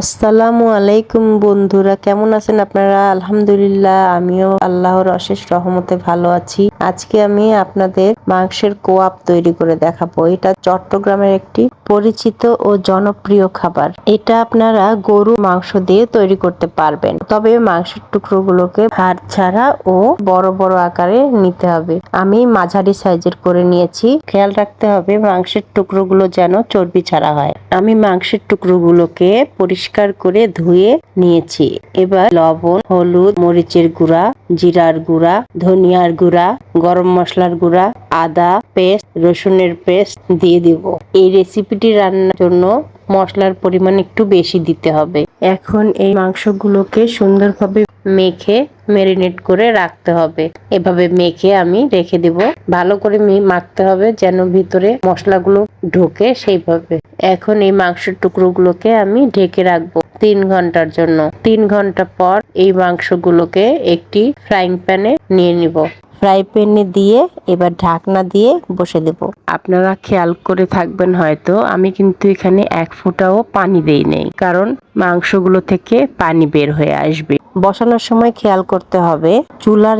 আসসালামু আলাইকুম বন্ধুরা কেমন আছেন আপনারা? আলহামদুলিল্লাহ আমিও আল্লাহর অশেষ রহমতে ভালো আছি। আজকে আমি আপনাদের মাংসের কোয়াপ তৈরি করে দেখাবো। এটা চট্টগ্রামের একটি পরিচিত ও জনপ্রিয় খাবার। এটা আপনারা গরু মাংস দিয়ে তৈরি করতে পারবেন। তবে মাংসের টুকরোগুলোকে হাড় ছাড়া ও বড় বড় আকারে নিতে হবে। আমি মাঝারি সাইজের করে নিয়েছি। খেয়াল রাখতে হবে মাংসের টুকরোগুলো যেন চর্বি ছাড়া হয়। আমি মাংসের টুকরোগুলোকে পরিষ্কার করে ধুয়ে নিয়েছি। এবার লবণ, হলুদ, মরিচের গুঁড়া জিরার গুঁড়া, ধনিয়ার গুঁড়া, গরম মশলার গুঁড়া, আদা পেস্ট, রসুনের পেস্ট দিয়ে দিব। এই রেসিপিটি রান্নার জন্য মশলার পরিমাণ একটু বেশি দিতে হবে। এখন এই মাংসগুলোকে সুন্দরভাবে মেখে ম্যারিনেট করে রাখতে হবে। এভাবে মেখে আমি রেখে দিব। ভালো করে মাখতে হবে যেন ভিতরে মশলাগুলো ঢোকে সেইভাবে। এখন এই মাংসের টুকরোগুলোকে আমি ঢেকে রাখব। তিন ঘণ্টার জন্য। তিন ঘণ্টা পর এই মাংসগুলোকে একটি ফ্রাইং প্যানে নিয়ে নিব। ফ্রাই প্যানে দিয়ে এবার ঢাকনা দিয়ে বসে দেব। আপনারা খেয়াল করে থাকবেন হয়তো, আমি কিন্তু এখানে এক ফোঁটাও পানি দেই নেই, কারণ মাংসগুলো থেকে পানি বের হয়ে আসবে। বসানোর সময় খেয়াল করতে হবে, চুলার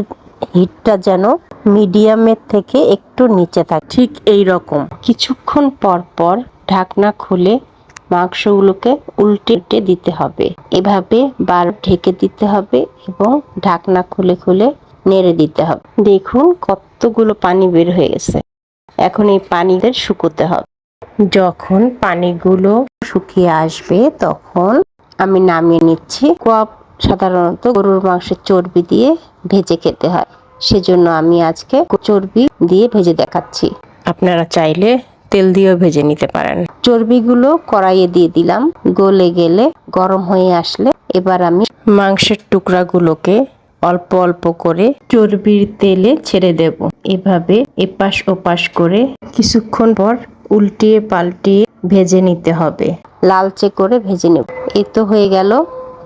হিটটা যেন মিডিয়ামের থেকে একটু নিচে থাকে। ঠিক এই রকম। কিছুক্ষণ পর পর ঢাকনা খুলে মাংসগুলোকে উল্টে দিতে হবে। এভাবে বার ঢেকে দিতে হবে এবং ঢাকনা খুলে খুলে নেড়ে দিতে হবে। দেখুন কতগুলো পানি বের হয়ে গেছে। এখন এই পানিদের শুকোতে হবে। যখন পানিগুলো শুকিয়ে আসবে তখন আমি নামিয়ে নিচ্ছি। কোয়াপ সাধারণত গরুর মাংসের চর্বি দিয়ে ভেজে খেতে হয়। সেজন্য আমি আজকে চর্বি দিয়ে ভেজে দেখাচ্ছি। আপনারা চাইলে তেল দিয়েও ভেজে নিতে পারেন। চর্বিগুলো কড়াইয়ে দিয়ে দিলাম। গলে গেলে গরম হয়ে আসলে এবার আমি মাংসের টুকরাগুলোকে অল্প অল্প করে চর্বির তেলে ছেড়ে দেব। এভাবে এপাশ ওপাশ করে কিছুক্ষণ পর উল্টিয়ে পাল্টিয়ে ভেজে নিতে হবে। লালচে করে ভেজে নেব। এ তো হয়ে গেল।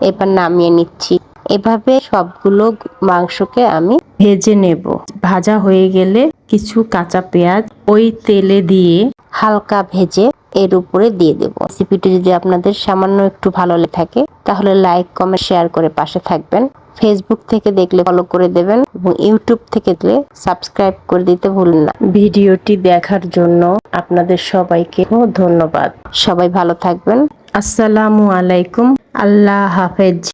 এবার নামিয়ে নিচ্ছি। এভাবে সবগুলো মাংসকে আমি ভেজে নেব। ভাজা হয়ে গেলে কিছু কাঁচা পেঁয়াজ ওই তেলে দিয়ে হালকা ভেজে এর উপরে দিয়ে দেব। রেসিপিটি যদি আপনাদের সামান্য একটু ভালো লেগে থাকে, তাহলে লাইক, কমেন্ট, শেয়ার করে পাশে থাকবেন। ফেসবুক থেকে দেখলে ফলো করে দেবেন এবং ইউটিউব থেকে দেখলে সাবস্ক্রাইব করে দিতে ভুলবেন না। ভিডিওটি দেখার জন্য আপনাদের সবাইকে ধন্যবাদ। সবাই ভালো থাকবেন। আসসালামু আলাইকুম। আল্লাহ হাফেজ।